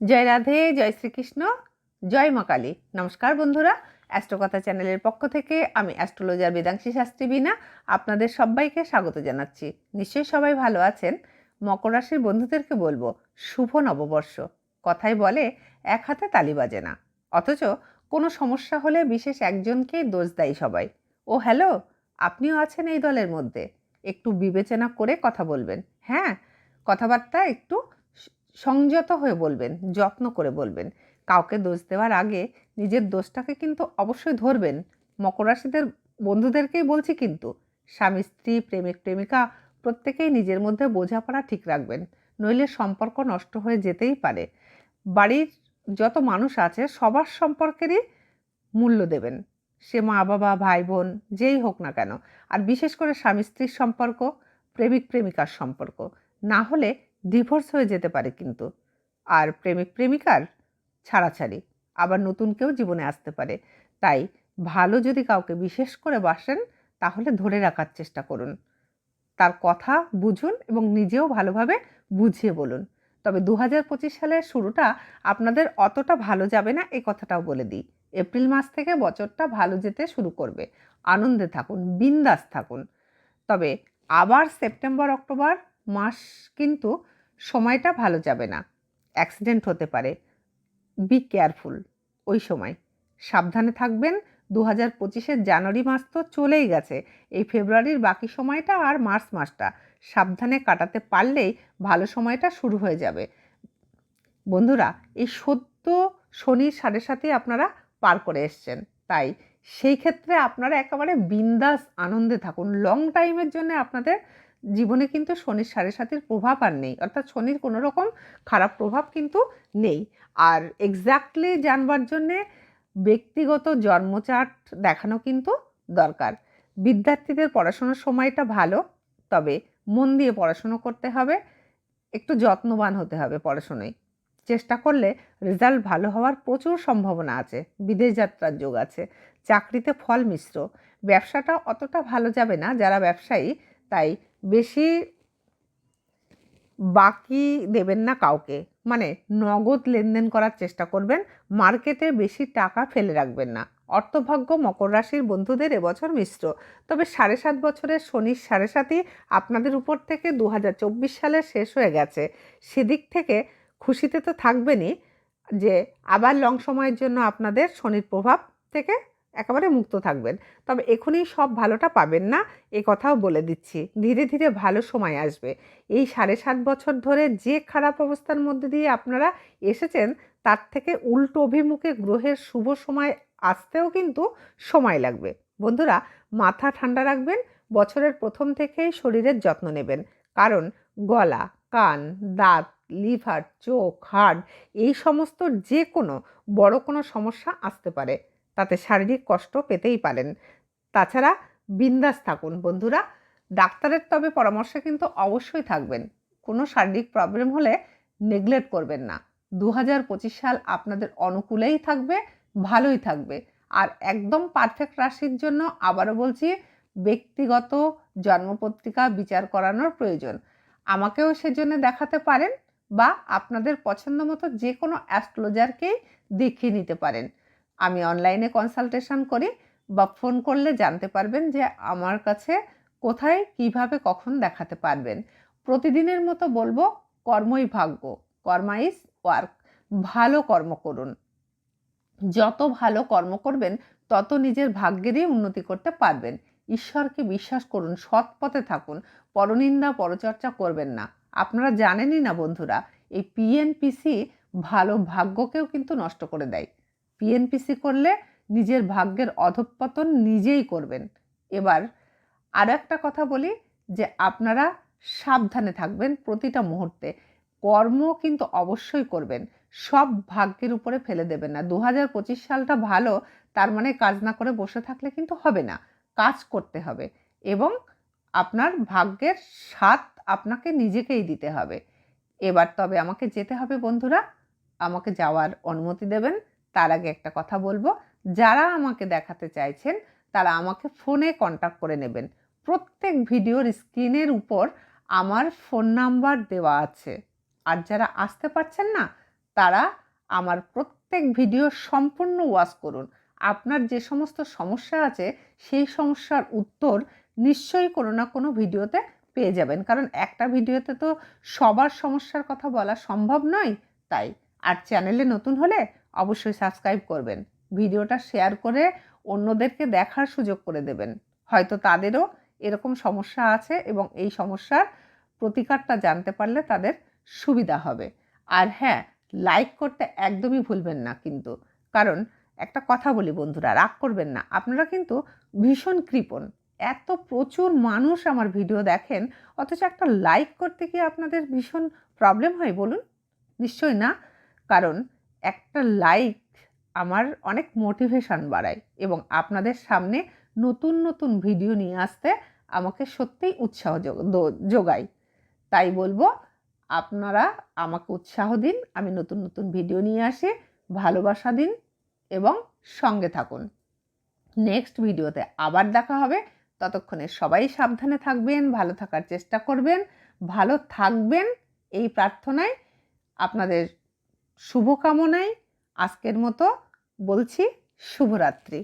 জয় রাধে, জয় শ্রীকৃষ্ণ, জয় মা কালী। নমস্কার বন্ধুরা, অ্যাস্ট্রোকথা চ্যানেলের পক্ষ থেকে আমি অ্যাস্ট্রোলজার বেদাংশী শাস্ত্রী বিনা আপনাদের সবাইকে স্বাগত জানাচ্ছি। নিশ্চয়ই সবাই ভালো আছেন? মকর রাশির বন্ধুদেরকে বলব, শুভ নববর্ষ। কথাই বলে, এক হাতে তালি বাজে না। অথচ কোনো সমস্যা হলে বিশেষ একজনকেই দোষ দেয় সবাই। ও হ্যালো, আপনিও আছেন এই দলের মধ্যে। একটু বিবেচনা করে কথা বলবেন। হ্যাঁ কথাবার্তা একটু সংযত হয়ে বলবেন, যত্ন করে বলবেন। কাউকে দোষ দেওয়ার আগে নিজের দোষটাকে কিন্তু অবশ্যই ধরবেন। মকর রাশিদের বন্ধুদেরকেই বলছি কিন্তু, স্বামী, স্ত্রী, প্রেমিক, প্রেমিকা, প্রত্যেকেই নিজের মধ্যে বোঝাপড়া ঠিক রাখবেন। নইলে সম্পর্ক নষ্ট হয়ে যেতেই পারে। বাড়ির যত মানুষ আছে, সবার সম্পর্কেরই মূল্য দেবেন। সে মা, বাবা, ভাই, বোন, যেই হোক না কেন। আর বিশেষ করে স্বামী, স্ত্রীর সম্পর্ক, প্রেমিক, প্রেমিকার সম্পর্ক। না হলে ডিভোর্স হয়ে যেতে পারে কিন্তু। আর প্রেমিক প্রেমিকার ছাড়াছাড়ি আবার নতুন কেউ জীবনে আসতে পারে। তাই ভালো যদি কাউকে বিশেষ করে বাসেন, তাহলে ধরে রাখার চেষ্টা করুন। তার কথা বুঝুন এবং নিজেও ভালোভাবে বুঝিয়ে বলুন। তবে দু হাজার পঁচিশ সালের শুরুটা আপনাদের অতটা ভালো যাবে না এই কথাটাও বলে দিই। এপ্রিল মাস থেকে বছরটা ভালো যেতে শুরু করবে। আনন্দে থাকুন, বিন্দাস থাকুন। তবে আবার সেপ্টেম্বর, অক্টোবর মাস কিন্তু সময়টা ভালো যাবে না। অ্যাক্সিডেন্ট হতে পারে। বি কেয়ারফুল ওই সময়। সাবধানে থাকবেন। দু হাজার পঁচিশের জানুয়ারি মাস তো চলেই গেছে। এই ফেব্রুয়ারির বাকি সময়টা আর মার্চ মাসটা সাবধানে কাটাতে পারলেই ভালো সময়টা শুরু হয়ে যাবে। বন্ধুরা, এই সদ্য শনির সাড়ে সাথে আপনারা পার করে এসছেন। তাই সেই ক্ষেত্রে আপনারা একেবারে বিন্দাস আনন্দে থাকুন। লং টাইমের জন্য আপনাদের জীবনে কিন্তু শনির সাড়ে সাতির প্রভাব আর নেই। অর্থাৎ শনির কোনো রকম খারাপ প্রভাব কিন্তু নেই। আর এক্স্যাক্টলি জানবার জন্যে ব্যক্তিগত জন্মচার্ট দেখানো কিন্তু দরকার। বিদ্যার্থীদের পড়াশোনার সময়টা ভালো, তবে মন দিয়ে পড়াশুনো করতে হবে, একটু যত্নবান হতে হবে পড়াশোনায়। চেষ্টা করলে রেজাল্ট ভালো হওয়ার প্রচুর সম্ভাবনা আছে। বিদেশ যাত্রার যোগ আছে। চাকরিতে ফল মিশ্র। ব্যবসাটা অতটা ভালো যাবে না, যারা ব্যবসায়ী, তাই বেশি বাকি দেবেন না কাউকে। মানে নগদ লেনদেন করার চেষ্টা করবেন, মার্কেটে বেশি টাকা ফেলে রাখবেন না। অর্থভাগ্য মকর রাশির বন্ধুদের এবছর মিশ্র। তবে সাড়ে সাত বছরের শনির সাড়ে সাতই আপনাদের উপর থেকে দু হাজার চব্বিশ সালে শেষ হয়ে গেছে। সেদিক থেকে খুশিতে তো থাকবেনই যে আবার লং সময়ের জন্য আপনাদের শনির প্রভাব থেকে একেবারে মুক্ত থাকবেন। তবে এখনই সব ভালোটা পাবেন না, এ কথাও বলে দিচ্ছি। ধীরে ধীরে ভালো সময় আসবে। এই সাড়ে সাত বছর ধরে যে খারাপ অবস্থার মধ্যে দিয়ে আপনারা এসেছেন, তার থেকে উল্টো অভিমুখে গ্রহের শুভ সময় আসতেও কিন্তু সময় লাগবে। বন্ধুরা, মাথা ঠান্ডা রাখবেন, বছরের প্রথম থেকেই শরীরের যত্ন নেবেন। কারণ গলা, কান, দাঁত, লিভার, চোখ, হাড়, এই সমস্ত যে কোনো, বড় কোনো সমস্যা আসতে পারে। তাতে শারীরিক কষ্ট পেতেই পারেন। তাছাড়া বিন্দাস থাকুন বন্ধুরা। ডাক্তারের তবে পরামর্শে কিন্তু অবশ্যই থাকবেন। কোনো শারীরিক প্রবলেম হলে নেগলেক্ট করবেন না। দু হাজার পঁচিশ সাল আপনাদের অনুকূলেই থাকবে, ভালোই থাকবে। আর একদম পারফেক্ট রাশির জন্য আবারও বলছি, ব্যক্তিগত জন্মপত্রিকা বিচার করানোর প্রয়োজন। আমাকেও সেজন্য দেখাতে পারেন বা আপনাদের পছন্দ মতো যে কোনো অ্যাস্ট্রোলজারকেই দেখিয়ে নিতে পারেন। আমি অনলাইনে কনসালটেশন করি বা ফোন করলে জানতে পারবেন যে আমার কাছে কোথায়, কীভাবে, কখন দেখাতে পারবেন। প্রতিদিনের মতো বলব, কর্মই ভাগ্য। Karma is work. ভালো কর্ম করুন। যত ভালো কর্ম করবেন, তত নিজের ভাগ্যেরই উন্নতি করতে পারবেন। ঈশ্বরকে বিশ্বাস করুন, সৎ পথে থাকুন। পরনিন্দা, পরচর্চা করবেন না। আপনারা জানেনই না বন্ধুরা, এই পিএনপিসি ভালো ভাগ্যকেও কিন্তু নষ্ট করে দেয়। পিএনপিসি করলে নিজের ভাগ্যের অধঃপতন নিজেই করবেন। এবার আরও একটা কথা বলি যে আপনারা সাবধানে থাকবেন প্রতিটা মুহূর্তে। কর্ম কিন্তু অবশ্যই করবেন, সব ভাগ্যের উপরে ফেলে দেবেন না। দু হাজার পঁচিশ সালটা ভালো, তার মানে কাজ না করে বসে থাকলে কিন্তু হবে না, কাজ করতে হবে এবং আপনার ভাগ্যের স্বাদ আপনাকে নিজেকেই দিতে হবে। এবার তবে আমাকে যেতে হবে বন্ধুরা, আমাকে যাওয়ার অনুমতি দেবেন। তার আগে একটা কথা বলব। যারা আমাকে দেখাতে চাইছেন, তারা আমাকে ফোনে কন্ট্যাক্ট করে নেবেন। প্রত্যেক ভিডিওর স্ক্রিনের উপর আমার ফোন নাম্বার দেওয়া আছে। আর যারা আসতে পারছেন না, তারা আমার প্রত্যেক ভিডিও সম্পূর্ণ ওয়াচ করুন। আপনার যে সমস্ত সমস্যা আছে, সেই সমস্যার উত্তর নিশ্চয়ই কোনো না কোনো ভিডিওতে পেয়ে যাবেন। কারণ একটা ভিডিওতে তো সবার সমস্যার কথা বলা সম্ভব নয়, তাই। আর চ্যানেলে নতুন হলে অবশ্যই সাবস্ক্রাইব করবেন। ভিডিওটা শেয়ার করে অন্যদেরকে দেখার সুযোগ করে দেবেন। হয়তো তাদেরও এরকম সমস্যা আছে এবং এই সমস্যার প্রতিকারটা জানতে পারলে তাদের সুবিধা হবে। আর হ্যাঁ লাইক করতে একদমই ভুলবেন না কিন্তু। কারণ একটা কথা বলি বন্ধুরা, রাগ করবেন না। আপনারা কিন্তু ভীষণ কৃপণ। এত প্রচুর মানুষ আমার ভিডিও দেখেন, অথচ একটা লাইক করতে কি আপনাদের ভীষণ প্রবলেম হয়, বলুন? নিশ্চয়ই না। কারণ একটা লাইক আমার অনেক মোটিভেশন বাড়ায় এবং আপনাদের সামনে নতুন নতুন ভিডিও নিয়ে আসতে আমাকে সত্যিই উৎসাহ যোগায়। তাই বলব, আপনারা আমাকে উৎসাহ দিন, আমি নতুন নতুন ভিডিও নিয়ে আসি, ভালোবাসা দিন এবং সঙ্গে থাকুন। নেক্সট ভিডিওতে আবার দেখা হবে। ততক্ষণে সবাই সাবধানে থাকবেন, ভালো থাকার চেষ্টা করবেন, ভালো থাকবেন এই প্রার্থনায় আপনাদের শুভকামনায় আজকের মতো বলছি শুভরাত্রি।